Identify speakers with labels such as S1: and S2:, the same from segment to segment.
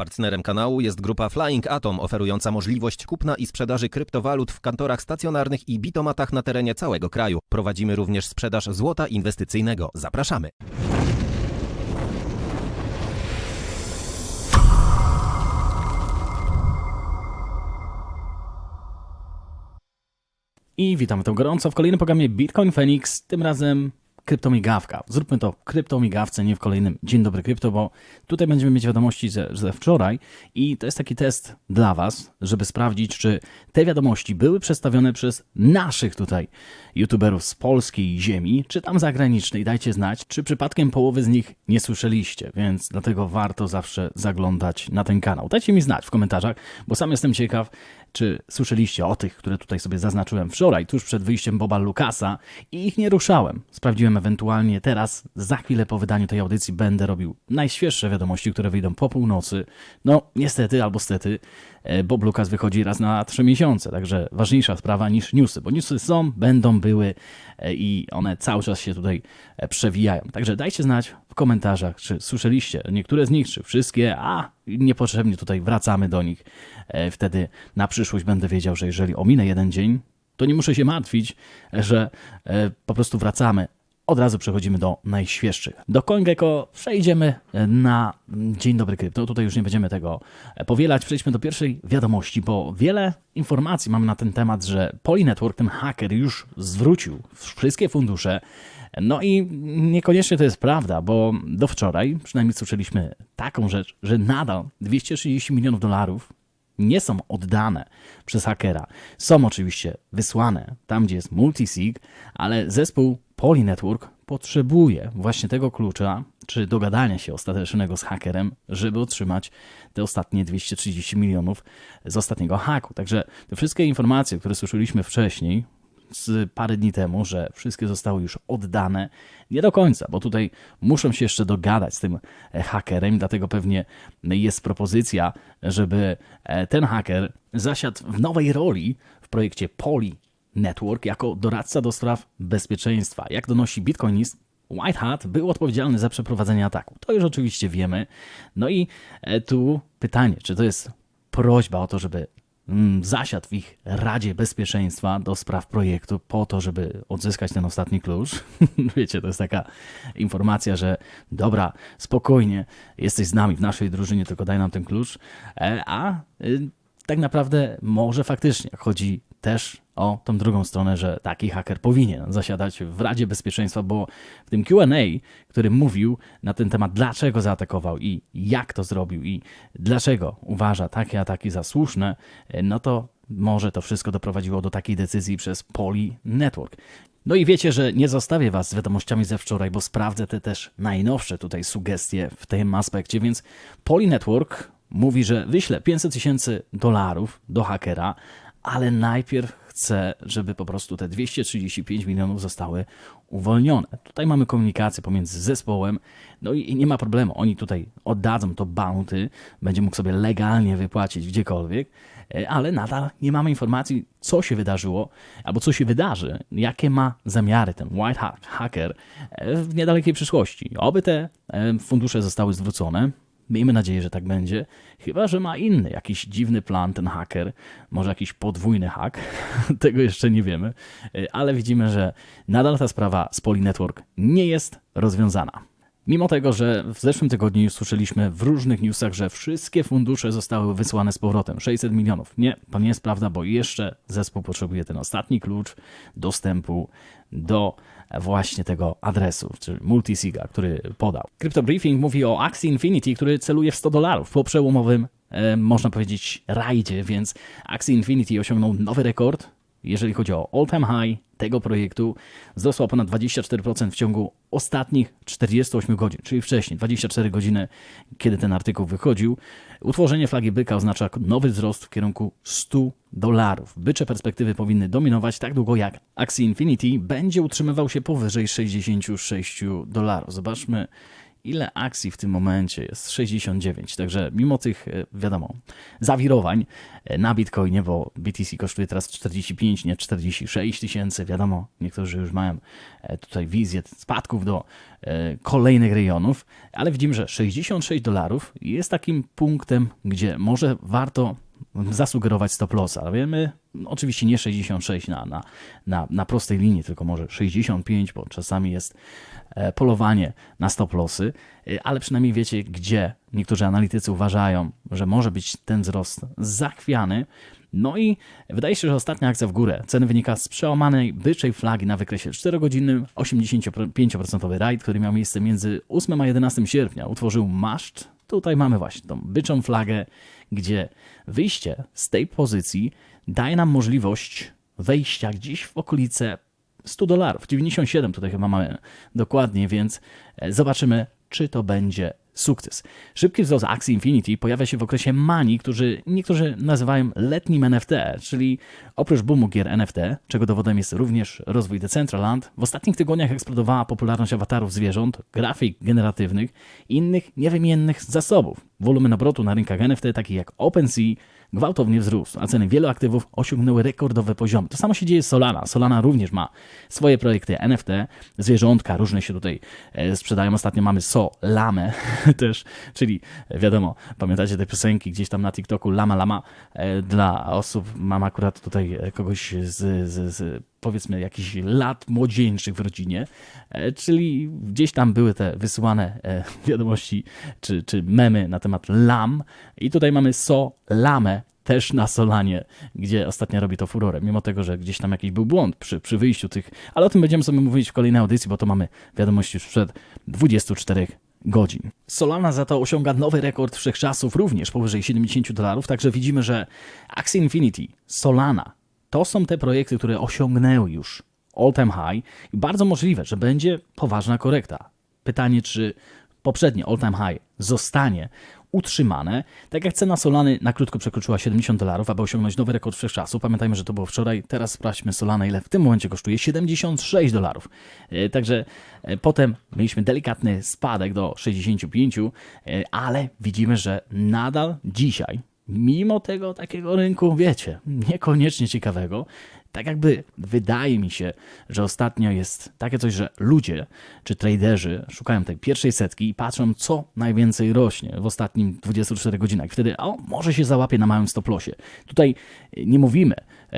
S1: Partnerem kanału jest grupa Flying Atom, oferująca możliwość kupna i sprzedaży kryptowalut w kantorach stacjonarnych i bitomatach na terenie całego kraju. Prowadzimy również sprzedaż złota inwestycyjnego. Zapraszamy.
S2: I witam to gorąco w kolejnym programie Bitcoin Phoenix, tym razem kryptomigawka. Zróbmy to w kryptomigawce, nie w kolejnym Dzień Dobry Krypto, bo tutaj będziemy mieć wiadomości ze, ze wczoraj i to jest taki test dla Was, żeby sprawdzić, czy te wiadomości były przedstawione przez naszych tutaj youtuberów z polskiej ziemi, czy tam zagranicznej. Dajcie znać, czy przypadkiem połowy z nich nie słyszeliście, więc dlatego warto zawsze zaglądać na ten kanał. Dajcie mi znać w komentarzach, bo sam jestem ciekaw, czy słyszeliście o tych, które tutaj sobie zaznaczyłem wczoraj, tuż przed wyjściem Boba Lukasa i ich nie ruszałem. Sprawdziłem ewentualnie teraz, za chwilę po wydaniu tej audycji będę robił najświeższe wiadomości, które wyjdą po północy. No, niestety albo stety, Bob Lukas wychodzi raz na trzy miesiące, także ważniejsza sprawa niż newsy, bo newsy są, będą, były e, i one cały czas się tutaj e, przewijają. Także dajcie znać w komentarzach, czy słyszeliście niektóre z nich, czy wszystkie, a niepotrzebnie tutaj wracamy do nich. E, Wtedy na przyszłość będę wiedział, że jeżeli ominę jeden dzień, to nie muszę się martwić, że e, po prostu wracamy. Od razu przechodzimy do najświeższych. Do CoinGecko przejdziemy na Dzień Dobry Krypto. Tutaj już nie będziemy tego powielać. Przejdźmy do pierwszej wiadomości, bo wiele informacji mam na ten temat, że Polynetwork, ten haker, już zwrócił wszystkie fundusze. No i niekoniecznie to jest prawda, bo do wczoraj przynajmniej słyszeliśmy taką rzecz, że nadal 230 milionów dolarów nie są oddane przez hakera. Są oczywiście wysłane tam, gdzie jest multisig, ale zespół Polynetwork potrzebuje właśnie tego klucza, czy dogadania się ostatecznego z hakerem, żeby otrzymać te ostatnie 230 milionów z ostatniego haku. Także te wszystkie informacje, które słyszeliśmy wcześniej, z parę dni temu, że wszystkie zostały już oddane. Nie do końca, bo tutaj muszą się jeszcze dogadać z tym e, hakerem, dlatego pewnie jest propozycja, żeby e, ten haker zasiadł w nowej roli w projekcie Poly Network jako doradca do spraw bezpieczeństwa. Jak donosi Bitcoinist, White Hat był odpowiedzialny za przeprowadzenie ataku. To już oczywiście wiemy. No i e, tu pytanie, czy to jest prośba o to, żeby mm, zasiadł w ich Radzie Bezpieczeństwa do spraw projektu po to, żeby odzyskać ten ostatni klucz. Wiecie, to jest taka informacja, że dobra, spokojnie, jesteś z nami w naszej drużynie, tylko daj nam ten klucz. E, A y, tak naprawdę może faktycznie chodzi też o tą drugą stronę, że taki haker powinien zasiadać w Radzie Bezpieczeństwa, bo w tym QA, który mówił na ten temat, dlaczego zaatakował i jak to zrobił i dlaczego uważa takie ataki za słuszne, no to może to wszystko doprowadziło do takiej decyzji przez Poly Network. No i wiecie, że nie zostawię Was z wiadomościami ze wczoraj, bo sprawdzę te też najnowsze tutaj sugestie w tym aspekcie, więc Poly Network mówi, że wyśle 500 tysięcy dolarów do hakera, ale najpierw chce, żeby po prostu te 235 milionów zostały uwolnione. Tutaj mamy komunikację pomiędzy zespołem, no i nie ma problemu. Oni tutaj oddadzą to bounty, będzie mógł sobie legalnie wypłacić gdziekolwiek, e, ale nadal nie mamy informacji, co się wydarzyło, albo co się wydarzy, jakie ma zamiary ten white hack, hacker e, w niedalekiej przyszłości. Oby te e, fundusze zostały zwrócone, Miejmy nadzieję, że tak będzie. Chyba, że ma inny, jakiś dziwny plan ten haker, może jakiś podwójny hak, tego jeszcze nie wiemy, ale widzimy, że nadal ta sprawa z Poly Network nie jest rozwiązana. Mimo tego, że w zeszłym tygodniu słyszeliśmy w różnych newsach, że wszystkie fundusze zostały wysłane z powrotem 600 milionów. Nie, to nie jest prawda, bo jeszcze zespół potrzebuje ten ostatni klucz dostępu do właśnie tego adresu, czyli multisiga, który podał. Crypto Briefing mówi o akcji Infinity, który celuje w 100 dolarów po przełomowym, e, można powiedzieć, rajdzie, więc akcji Infinity osiągnął nowy rekord, jeżeli chodzi o all-time high tego projektu, wzrosła ponad 24% w ciągu ostatnich 48 godzin, czyli wcześniej, 24 godziny, kiedy ten artykuł wychodził. Utworzenie flagi byka oznacza nowy wzrost w kierunku 100 dolarów. Bycze perspektywy powinny dominować tak długo, jak Axie Infinity będzie utrzymywał się powyżej 66 dolarów. Zobaczmy, ile akcji w tym momencie jest 69. Także mimo tych, e, wiadomo, zawirowań e, na Bitcoinie, bo BTC kosztuje teraz 45, nie 46 tysięcy, wiadomo, niektórzy już mają e, tutaj wizję spadków do kolejnych rejonów, ale widzimy, że 66 dolarów jest takim punktem, gdzie może warto zasugerować stop lossa. Wiemy, oczywiście nie 66 na, na, na, na prostej linii, tylko może 65, bo czasami jest e, polowanie na stop lossy, e, ale przynajmniej wiecie, gdzie niektórzy analitycy uważają, że może być ten wzrost zachwiany. No i wydaje się, że ostatnia akcja w górę. Ceny wynika z przełamanej byczej flagi na wykresie 4-godzinnym, 85% rajd, który miał miejsce między 8 a 11 sierpnia. Utworzył maszt. Tutaj mamy właśnie tą byczą flagę, gdzie wyjście z tej pozycji daje nam możliwość wejścia gdzieś w okolice 100 dolarów. 97 tutaj chyba mamy dokładnie, więc e, zobaczymy, czy to będzie sukces. Szybki wzrost akcji Infinity pojawia się w okresie manii, którzy niektórzy nazywają letnim NFT, czyli oprócz boomu gier NFT, czego dowodem jest również rozwój Decentraland, w ostatnich tygodniach eksplodowała popularność awatarów zwierząt, grafik generatywnych i innych niewymiennych zasobów. Wolumen obrotu na rynkach NFT, takich jak OpenSea, gwałtownie wzrósł, a ceny wielu aktywów osiągnęły rekordowe poziomy. To samo się dzieje z Solana. Solana również ma swoje projekty NFT, zwierzątka różne się tutaj e, sprzedają. Ostatnio mamy Solamę też, czyli e, wiadomo, pamiętacie te piosenki gdzieś tam na TikToku Lama Lama e, dla osób, mam akurat tutaj kogoś z, z, z powiedzmy jakichś lat młodzieńczych w rodzinie, e, czyli gdzieś tam były te wysyłane e, wiadomości czy, czy memy na temat lam i tutaj mamy so lamę też na Solanie, gdzie ostatnio robi to furorę, mimo tego, że gdzieś tam jakiś był błąd przy, przy wyjściu tych, ale o tym będziemy sobie mówić w kolejnej audycji, bo to mamy wiadomości już sprzed 24 godzin. Solana za to osiąga nowy rekord wszechczasów, również powyżej 70 dolarów, także widzimy, że Axie Infinity, Solana, to są te projekty, które osiągnęły już all-time high i bardzo możliwe, że będzie poważna korekta. Pytanie, czy poprzednie all-time high zostanie utrzymane, tak jak cena Solany na krótko przekroczyła 70 dolarów, aby osiągnąć nowy rekord wszechczasów. Pamiętajmy, że to było wczoraj, teraz sprawdźmy Solana, ile w tym momencie kosztuje 76 dolarów. E, Także e, potem mieliśmy delikatny spadek do 65, e, ale widzimy, że nadal dzisiaj mimo tego takiego rynku, wiecie, niekoniecznie ciekawego, tak jakby wydaje mi się, że ostatnio jest takie coś, że ludzie czy traderzy szukają tej pierwszej setki i patrzą, co najwięcej rośnie w ostatnim 24 godzinach. Wtedy, o, może się załapie na małym stoplosie. Tutaj nie mówimy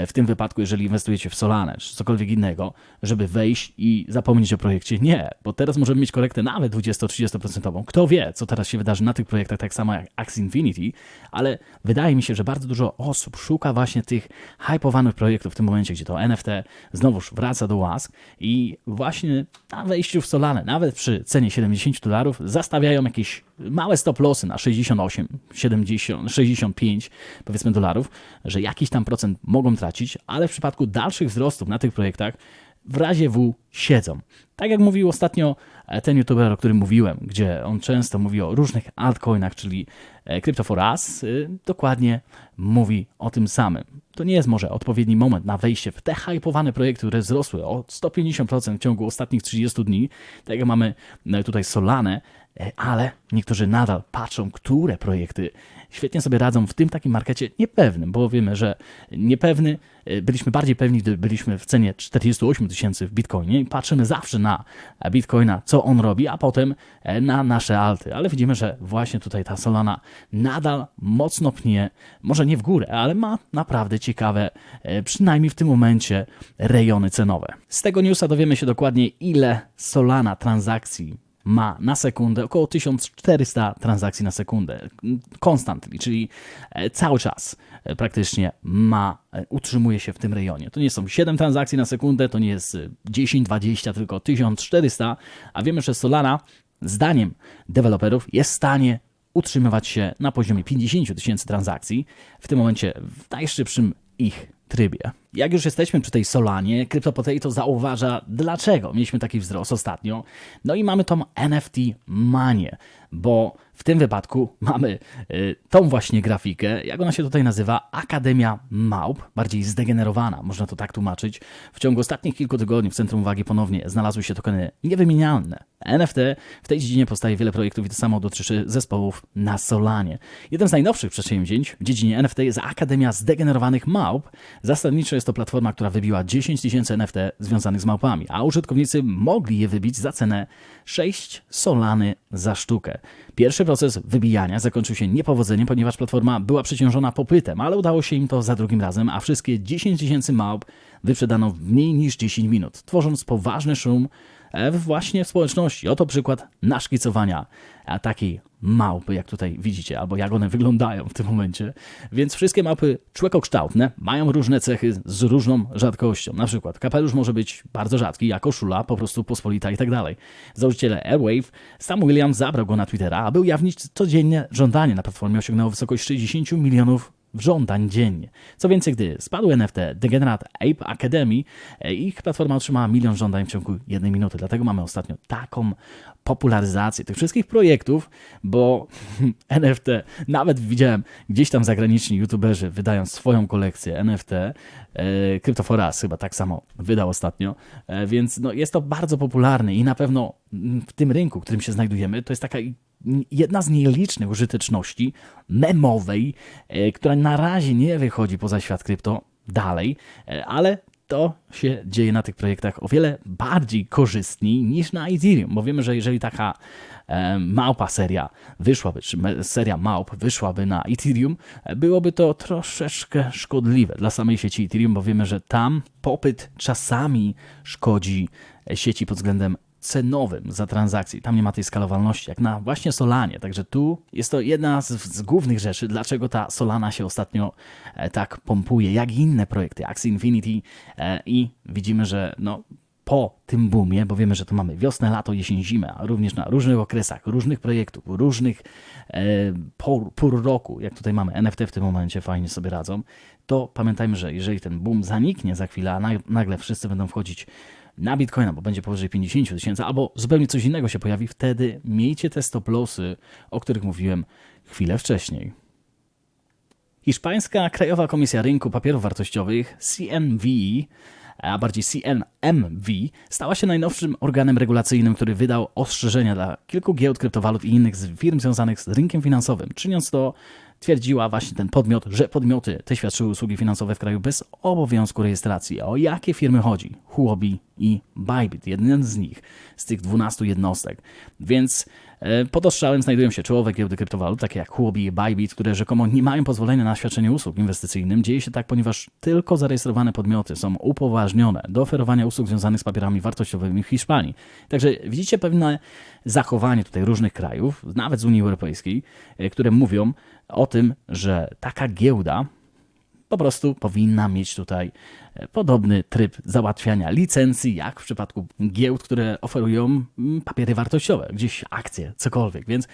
S2: w tym wypadku, jeżeli inwestujecie w Solanę czy cokolwiek innego, żeby wejść i zapomnieć o projekcie. Nie, bo teraz możemy mieć korektę nawet 20-30%. Kto wie, co teraz się wydarzy na tych projektach, tak samo jak Axie Infinity, ale wydaje mi się, że bardzo dużo osób szuka właśnie tych hypowanych projektów w tym momencie, gdzie to NFT znowuż wraca do łask i właśnie na wejściu w Solanę, nawet przy cenie 70 dolarów, zastawiają jakieś małe stop lossy na 68, 70, 65 powiedzmy dolarów, że jakiś tam procent mogą tracić, ale w przypadku dalszych wzrostów na tych projektach w razie W siedzą. Tak jak mówił ostatnio e, ten youtuber, o którym mówiłem, gdzie on często mówi o różnych altcoinach, czyli e, Crypto for Us, y, dokładnie mówi o tym samym. To nie jest może odpowiedni moment na wejście w te hypowane projekty, które wzrosły o 150% w ciągu ostatnich 30 dni, tak jak mamy e, tutaj Solanę, e, ale niektórzy nadal patrzą, które projekty świetnie sobie radzą w tym takim markecie niepewnym, bo wiemy, że niepewny, e, byliśmy bardziej pewni, gdy byliśmy w cenie 48 tysięcy w Bitcoinie i patrzymy zawsze na Bitcoina, co on robi, a potem e, na nasze alty. Ale widzimy, że właśnie tutaj ta Solana nadal mocno pnie, może nie w górę, ale ma naprawdę ciekawe, e, przynajmniej w tym momencie, rejony cenowe. Z tego newsa dowiemy się dokładnie, ile Solana transakcji ma na sekundę około 1400 transakcji na sekundę. Constantly, czyli e, cały czas e, praktycznie ma, e, utrzymuje się w tym rejonie. To nie są 7 transakcji na sekundę, to nie jest e, 10, 20, tylko 1400, a wiemy, że Solana zdaniem deweloperów jest w stanie utrzymywać się na poziomie 50 tysięcy transakcji, w tym momencie w najszybszym ich trybie. Jak już jesteśmy przy tej Solanie, CryptoPotato zauważa, dlaczego mieliśmy taki wzrost ostatnio. No i mamy tą NFT manię, bo w tym wypadku mamy y, tą właśnie grafikę, jak ona się tutaj nazywa, Akademia Małp, bardziej zdegenerowana, można to tak tłumaczyć. W ciągu ostatnich kilku tygodni w centrum uwagi ponownie znalazły się tokeny niewymienialne. NFT w tej dziedzinie powstaje wiele projektów i to samo dotyczy zespołów na Solanie. Jeden z najnowszych przedsięwzięć w dziedzinie NFT jest Akademia Zdegenerowanych Małp. Zasadniczo jest to platforma, która wybiła 10 tysięcy NFT związanych z małpami, a użytkownicy mogli je wybić za cenę 6 solany za sztukę. Pierwszy proces wybijania zakończył się niepowodzeniem, ponieważ platforma była przeciążona popytem, ale udało się im to za drugim razem, a wszystkie 10 tysięcy małp wyprzedano w mniej niż 10 minut, tworząc poważny szum właśnie w społeczności. Oto przykład naszkicowania takiej małpy, jak tutaj widzicie, albo jak one wyglądają w tym momencie. Więc wszystkie małpy człekokształtne mają różne cechy z różną rzadkością. Na przykład kapelusz może być bardzo rzadki, a koszula po prostu pospolita i tak dalej. Założyciel Airwave, Sam Williams zabrał go na Twittera, aby ujawnić codziennie żądanie na platformie osiągnęło wysokość 60 milionów żądań dziennie. Co więcej, gdy spadł NFT Degenerate Ape Academy, e, ich platforma otrzymała milion żądań w ciągu jednej minuty. Dlatego mamy ostatnio taką popularyzację tych wszystkich projektów, bo NFT, nawet widziałem gdzieś tam zagraniczni youtuberzy wydają swoją kolekcję NFT, e, Cryptoforas chyba tak samo wydał ostatnio, e, więc no, jest to bardzo popularne i na pewno mm, w tym rynku, w którym się znajdujemy, to jest taka jedna z nielicznych użyteczności memowej, e, która na razie nie wychodzi poza świat krypto dalej, e, ale to się dzieje na tych projektach o wiele bardziej korzystniej niż na Ethereum, bo wiemy, że jeżeli taka e, małpa seria wyszłaby, czy seria małp wyszłaby na Ethereum, byłoby to troszeczkę szkodliwe dla samej sieci Ethereum, bo wiemy, że tam popyt czasami szkodzi sieci pod względem cenowym za transakcję. Tam nie ma tej skalowalności, jak na właśnie Solanie. Także tu jest to jedna z, z głównych rzeczy, dlaczego ta Solana się ostatnio e, tak pompuje, jak i inne projekty, Axie Infinity e, i widzimy, że no, po tym boomie, bo wiemy, że tu mamy wiosnę, lato, jesień, zimę, a również na różnych okresach, różnych projektów, różnych e, pór, roku, jak tutaj mamy NFT w tym momencie fajnie sobie radzą, to pamiętajmy, że jeżeli ten boom zaniknie za chwilę, a na- nagle wszyscy będą wchodzić na Bitcoina, bo będzie powyżej 50 tysięcy, albo zupełnie coś innego się pojawi, wtedy miejcie te stop lossy, o których mówiłem chwilę wcześniej. Hiszpańska Krajowa Komisja Rynku Papierów Wartościowych, CNV, a bardziej CNMV, stała się najnowszym organem regulacyjnym, który wydał ostrzeżenia dla kilku giełd kryptowalut i innych firm związanych z rynkiem finansowym, czyniąc to twierdziła właśnie ten podmiot, że podmioty te świadczyły usługi finansowe w kraju bez obowiązku rejestracji. A o jakie firmy chodzi? Huobi i Bybit, jeden z nich, z tych 12 jednostek. Więc pod ostrzałem znajdują się czołowe giełdy kryptowalut, takie jak Huobi i Bybit, które rzekomo nie mają pozwolenia na świadczenie usług inwestycyjnym. Dzieje się tak, ponieważ tylko zarejestrowane podmioty są upoważnione do oferowania usług związanych z papierami wartościowymi w Hiszpanii. Także widzicie pewne zachowanie tutaj różnych krajów, nawet z Unii Europejskiej, e, które mówią o tym, że taka giełda po prostu powinna mieć tutaj e, podobny tryb załatwiania licencji, jak w przypadku giełd, które oferują mm, papiery wartościowe, gdzieś akcje, cokolwiek. Więc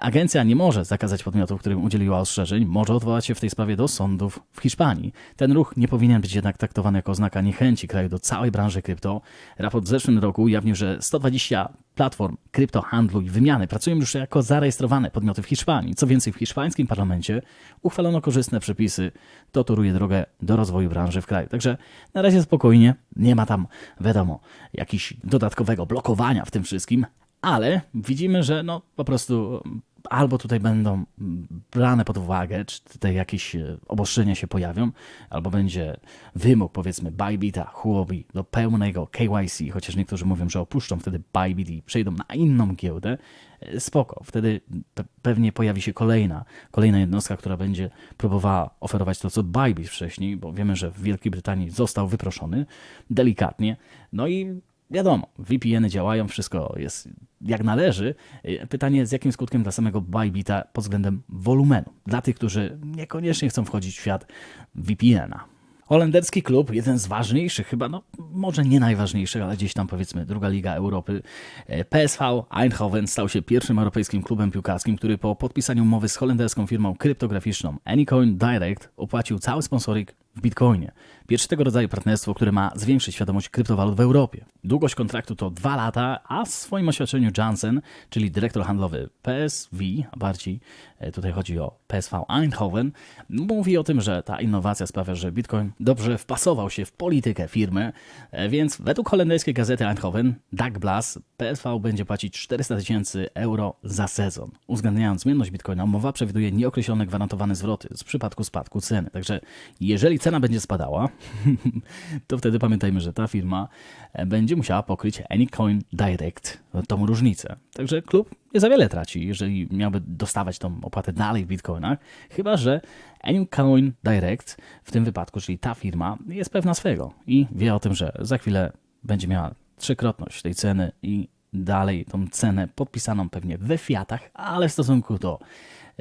S2: agencja nie może zakazać podmiotów, którym udzieliła ostrzeżeń, może odwołać się w tej sprawie do sądów w Hiszpanii. Ten ruch nie powinien być jednak traktowany jako oznaka niechęci kraju do całej branży krypto. Raport w zeszłym roku ujawnił, że 120 platform kryptohandlu i wymiany pracują już jako zarejestrowane podmioty w Hiszpanii. Co więcej, w hiszpańskim parlamencie uchwalono korzystne przepisy, to toruje drogę do rozwoju branży w kraju. Także na razie spokojnie, nie ma tam, wiadomo, jakiegoś dodatkowego blokowania w tym wszystkim, ale widzimy, że no po prostu albo tutaj będą brane pod uwagę, czy tutaj jakieś e, obostrzenia się pojawią, albo będzie wymóg powiedzmy Bybita, Huobi do pełnego KYC, chociaż niektórzy mówią, że opuszczą wtedy Bybit i przejdą na inną giełdę, E, spoko, wtedy pe- pewnie pojawi się kolejna, kolejna jednostka, która będzie próbowała oferować to, co Bybit wcześniej, bo wiemy, że w Wielkiej Brytanii został wyproszony delikatnie, no i Wiadomo, VPN-y działają, wszystko jest jak należy. Y, Pytanie, z jakim skutkiem dla samego Bybita pod względem wolumenu, dla tych, którzy niekoniecznie chcą wchodzić w świat VPN-a. Holenderski klub, jeden z ważniejszych, chyba, no może nie najważniejszych, ale gdzieś tam powiedzmy druga liga Europy, e, PSV Eindhoven stał się pierwszym europejskim klubem piłkarskim, który po podpisaniu umowy z holenderską firmą kryptograficzną Anycoin Direct opłacił cały sponsoring Bitcoinie. Pierwsze tego rodzaju partnerstwo, które ma zwiększyć świadomość kryptowalut w Europie. Długość kontraktu to dwa lata, a w swoim oświadczeniu Jansen, czyli dyrektor handlowy PSV, a bardziej e, tutaj chodzi o PSV Eindhoven, mówi o tym, że ta innowacja sprawia, że Bitcoin dobrze wpasował się w politykę firmy, e, więc według holenderskiej gazety Eindhoven, Dagblas, PSV będzie płacić 400 tysięcy euro za sezon. Uwzględniając zmienność Bitcoina, umowa przewiduje nieokreślone gwarantowane zwroty w przypadku spadku ceny. Także jeżeli cena będzie spadała, to wtedy pamiętajmy, że ta firma e, będzie musiała pokryć Anycoin Direct tą różnicę. Także klub nie za wiele traci, jeżeli miałby dostawać tą opłatę dalej w bitcoinach, chyba że Anycoin Direct w tym wypadku, czyli ta firma, jest pewna swego i wie o tym, że za chwilę będzie miała trzykrotność tej ceny i dalej tą cenę podpisaną pewnie we fiatach, ale w stosunku do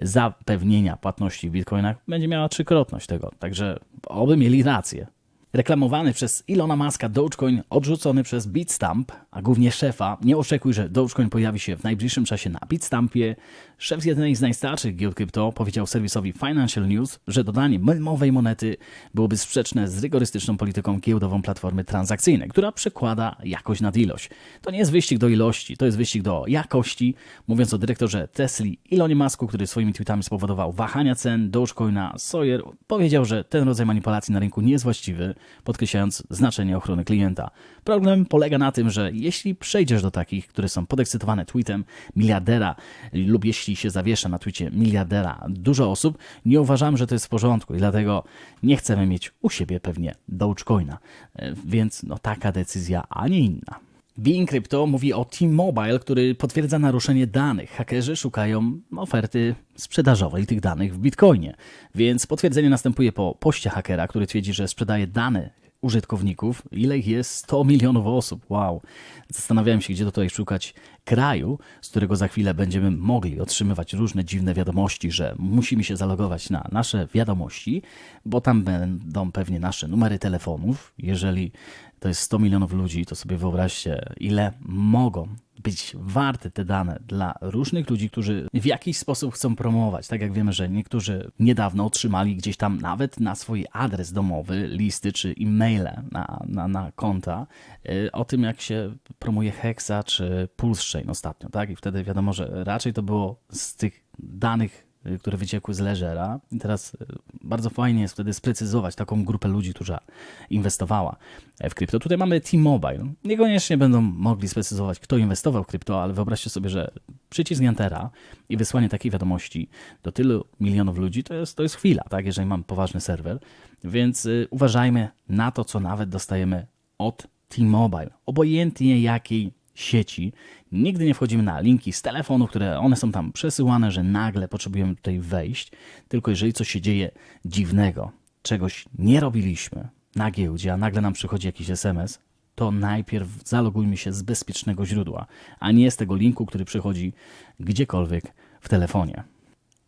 S2: zapewnienia płatności w bitcoinach będzie miała trzykrotność tego. Także oby mieli rację. Reklamowany przez Ilona Maska Dogecoin odrzucony przez Bitstamp, a głównie szefa, nie oczekuj, że Dogecoin pojawi się w najbliższym czasie na Bitstampie. Szef z jednej z najstarszych giełd krypto powiedział serwisowi Financial News, że dodanie melmowej monety byłoby sprzeczne z rygorystyczną polityką giełdową platformy transakcyjnej, która przekłada jakość nad ilość. To nie jest wyścig do ilości, to jest wyścig do jakości. Mówiąc o dyrektorze Tesli Ilonie Masku, który swoimi tweetami spowodował wahania cen Dogecoina, Sawyer powiedział, że ten rodzaj manipulacji na rynku nie jest właściwy, podkreślając znaczenie ochrony klienta. Problem polega na tym, że jeśli przejdziesz do takich, które są podekscytowane tweetem miliardera lub jeśli się zawiesza na tweetie miliardera dużo osób, nie uważam, że to jest w porządku i dlatego nie chcemy mieć u siebie pewnie Dogecoina. E, Więc no taka decyzja, a nie inna. Being Crypto mówi o T-Mobile, który potwierdza naruszenie danych. Hakerzy szukają oferty sprzedażowej tych danych w Bitcoinie. Więc potwierdzenie następuje po poście hakera, który twierdzi, że sprzedaje dane użytkowników. Ile ich jest? 100 milionów osób. Wow. Zastanawiałem się, gdzie tutaj szukać kraju, z którego za chwilę będziemy mogli otrzymywać różne dziwne wiadomości, że musimy się zalogować na nasze wiadomości, bo tam będą pewnie nasze numery telefonów. Jeżeli to jest 100 milionów ludzi, to sobie wyobraźcie, ile mogą być warte te dane dla różnych ludzi, którzy w jakiś sposób chcą promować. Tak jak wiemy, że niektórzy niedawno otrzymali gdzieś tam nawet na swój adres domowy listy czy e-maile na, na, na konta y, o tym, jak się promuje Hexa czy Pulse Chain ostatnio. Tak? I wtedy wiadomo, że raczej to było z tych danych które wyciekły z Ledgera. I teraz y, bardzo fajnie jest wtedy sprecyzować taką grupę ludzi, która inwestowała w krypto. Tutaj mamy T-Mobile. Niekoniecznie będą mogli sprecyzować, kto inwestował w krypto, ale wyobraźcie sobie, że przycisk Entera i wysłanie takiej wiadomości do tylu milionów ludzi to jest, to jest chwila, tak? jeżeli mam poważny serwer. Więc y, uważajmy na to, co nawet dostajemy od T-Mobile. Obojętnie jakiej sieci. Nigdy nie wchodzimy na linki z telefonu, które one są tam przesyłane, że nagle potrzebujemy tutaj wejść. Tylko jeżeli coś się dzieje dziwnego, czegoś nie robiliśmy na giełdzie, a nagle nam przychodzi jakiś SMS, to najpierw zalogujmy się z bezpiecznego źródła, a nie z tego linku, który przychodzi gdziekolwiek w telefonie.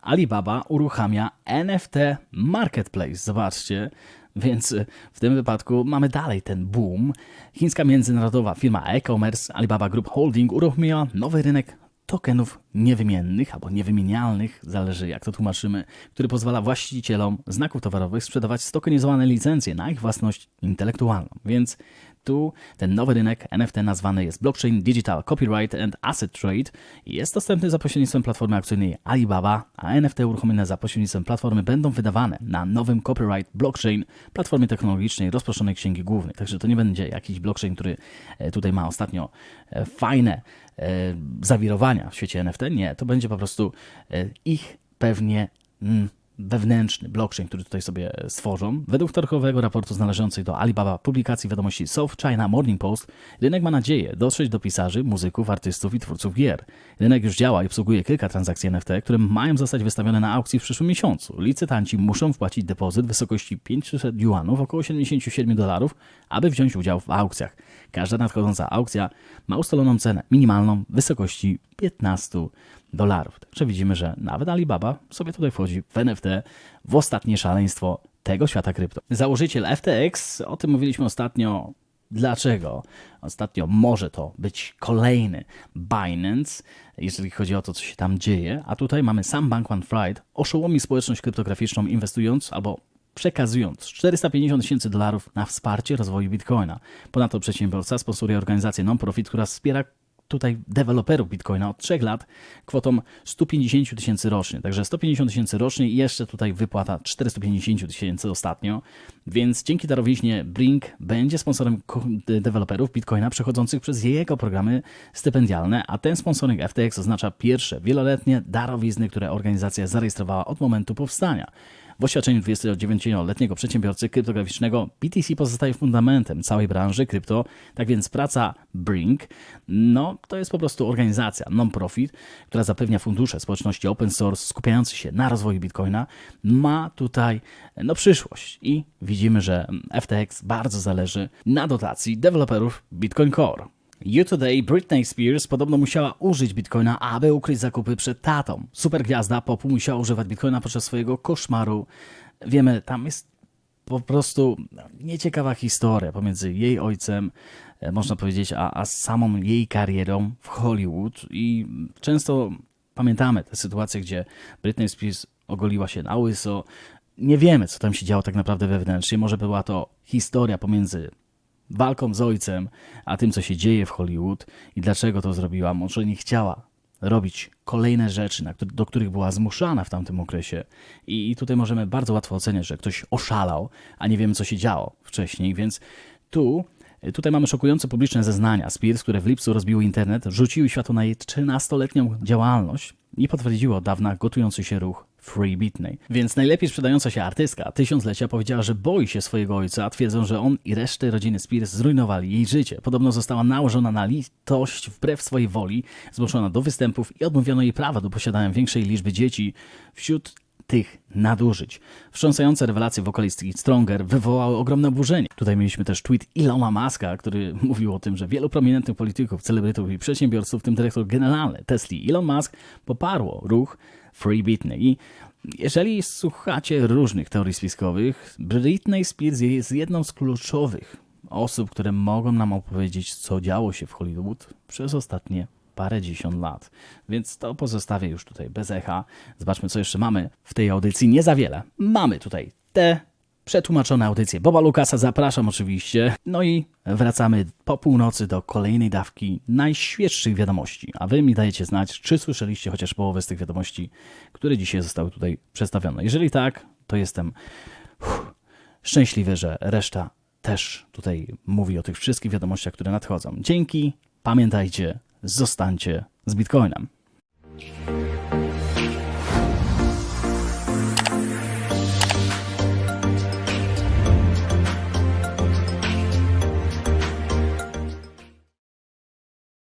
S2: Alibaba uruchamia NFT Marketplace. Zobaczcie. Więc y, w tym wypadku mamy dalej ten boom. Chińska międzynarodowa firma e-commerce Alibaba Group Holding uruchomiła nowy rynek tokenów niewymiennych albo niewymienialnych, zależy jak to tłumaczymy, który pozwala właścicielom znaków towarowych sprzedawać stokenizowane licencje na ich własność intelektualną. Więc tu ten nowy rynek NFT nazwany jest Blockchain Digital Copyright and Asset Trade i jest dostępny za pośrednictwem platformy aukcyjnej Alibaba, a NFT uruchomione za pośrednictwem platformy będą wydawane na nowym Copyright Blockchain, platformie technologicznej rozproszonej księgi głównej. Także to nie będzie jakiś blockchain, który e, tutaj ma ostatnio e, fajne e, zawirowania w świecie NFT. Nie, to będzie po prostu ich pewnie mm, wewnętrzny blockchain, który tutaj sobie stworzą. Według wtorkowego raportu znależących do Alibaba publikacji wiadomości South China Morning Post, rynek ma nadzieję dotrzeć do pisarzy, muzyków, artystów i twórców gier. Rynek już działa i obsługuje kilka transakcji NFT, które mają zostać wystawione na aukcji w przyszłym miesiącu. Licytanci muszą wpłacić depozyt w wysokości 500 yuanów, około 77 dolarów, aby wziąć udział w aukcjach. Każda nadchodząca aukcja ma ustaloną cenę minimalną w wysokości 15 dolarów. Także widzimy, że nawet Alibaba sobie tutaj wchodzi w NFT w ostatnie szaleństwo tego świata krypto. Założyciel FTX, o tym mówiliśmy ostatnio. Dlaczego? Ostatnio może to być kolejny Binance, jeżeli chodzi o to, co się tam dzieje. A tutaj mamy sam Bankman Fried, oszołomi społeczność kryptograficzną inwestując albo przekazując 450 tysięcy dolarów na wsparcie rozwoju Bitcoina. Ponadto przedsiębiorca sponsoruje organizację non-profit, która wspiera tutaj deweloperów Bitcoina od 3 lat kwotą 150 tysięcy rocznie. Także 150 tysięcy rocznie i jeszcze tutaj wypłata 450 tysięcy ostatnio. Więc dzięki darowiźnie Brink będzie sponsorem deweloperów Bitcoina przechodzących przez jego programy stypendialne, a ten sponsoring FTX oznacza pierwsze wieloletnie darowizny, które organizacja zarejestrowała od momentu powstania. W oświadczeniu 29-letniego przedsiębiorcy kryptograficznego BTC pozostaje fundamentem całej branży krypto, tak więc praca Brink, no to jest po prostu organizacja non-profit, która zapewnia fundusze społeczności open source skupiające się na rozwoju Bitcoina, ma tutaj no przyszłość i widzimy, że FTX bardzo zależy na dotacji deweloperów Bitcoin Core. You Today Britney Spears podobno musiała użyć bitcoina, aby ukryć zakupy przed tatą. Supergwiazda popu musiała używać bitcoina podczas swojego koszmaru. Wiemy, tam jest po prostu nieciekawa historia pomiędzy jej ojcem, e, można powiedzieć, a, a samą jej karierą w Hollywood. I często pamiętamy te sytuacje, gdzie Britney Spears ogoliła się na łyso. Nie wiemy, co tam się działo tak naprawdę wewnętrznie. Może była to historia pomiędzy walką z ojcem, a tym, co się dzieje w Hollywood i dlaczego to zrobiła. Może nie chciała robić kolejne rzeczy, do których była zmuszana w tamtym okresie. I, tutaj możemy bardzo łatwo oceniać, że ktoś oszalał, a nie wiemy, co się działo wcześniej, więc tu. Tutaj mamy szokujące publiczne zeznania Spears, które w lipcu rozbiły internet, rzuciły światło na jej 13-letnią działalność i potwierdziły od dawna gotujący się ruch Free Britney. Więc najlepiej sprzedająca się artystka tysiąclecia powiedziała, że boi się swojego ojca, twierdzą, że on i reszty rodziny Spears zrujnowali jej życie. Podobno została nałożona na litość wbrew swojej woli, zmuszona do występów i odmówiono jej prawa do posiadania większej liczby dzieci wśród tych nadużyć. Wstrząsające rewelacje wokalistki Stronger wywołały ogromne oburzenie. Tutaj mieliśmy też tweet Ilona Maska, który mówił o tym, że wielu prominentnych polityków, celebrytów i przedsiębiorców, w tym dyrektor generalny Tesli Elon Musk, poparło ruch Free Britney. Jeżeli słuchacie różnych teorii spiskowych, Britney Spears jest jedną z kluczowych osób, które mogą nam opowiedzieć, co działo się w Hollywood przez ostatnie parę dziesiąt lat. Więc to pozostawię już tutaj bez echa. Zobaczmy, co jeszcze mamy w tej audycji. Nie za wiele. Mamy tutaj te przetłumaczone audycje Boba Lukasa. Zapraszam oczywiście. No i wracamy po północy do kolejnej dawki najświeższych wiadomości. A wy mi dajecie znać, czy słyszeliście chociaż połowę z tych wiadomości, które dzisiaj zostały tutaj przedstawione. Jeżeli tak, to jestem uff, szczęśliwy, że reszta też tutaj mówi o tych wszystkich wiadomościach, które nadchodzą. Dzięki, pamiętajcie, zostańcie z Bitcoinem.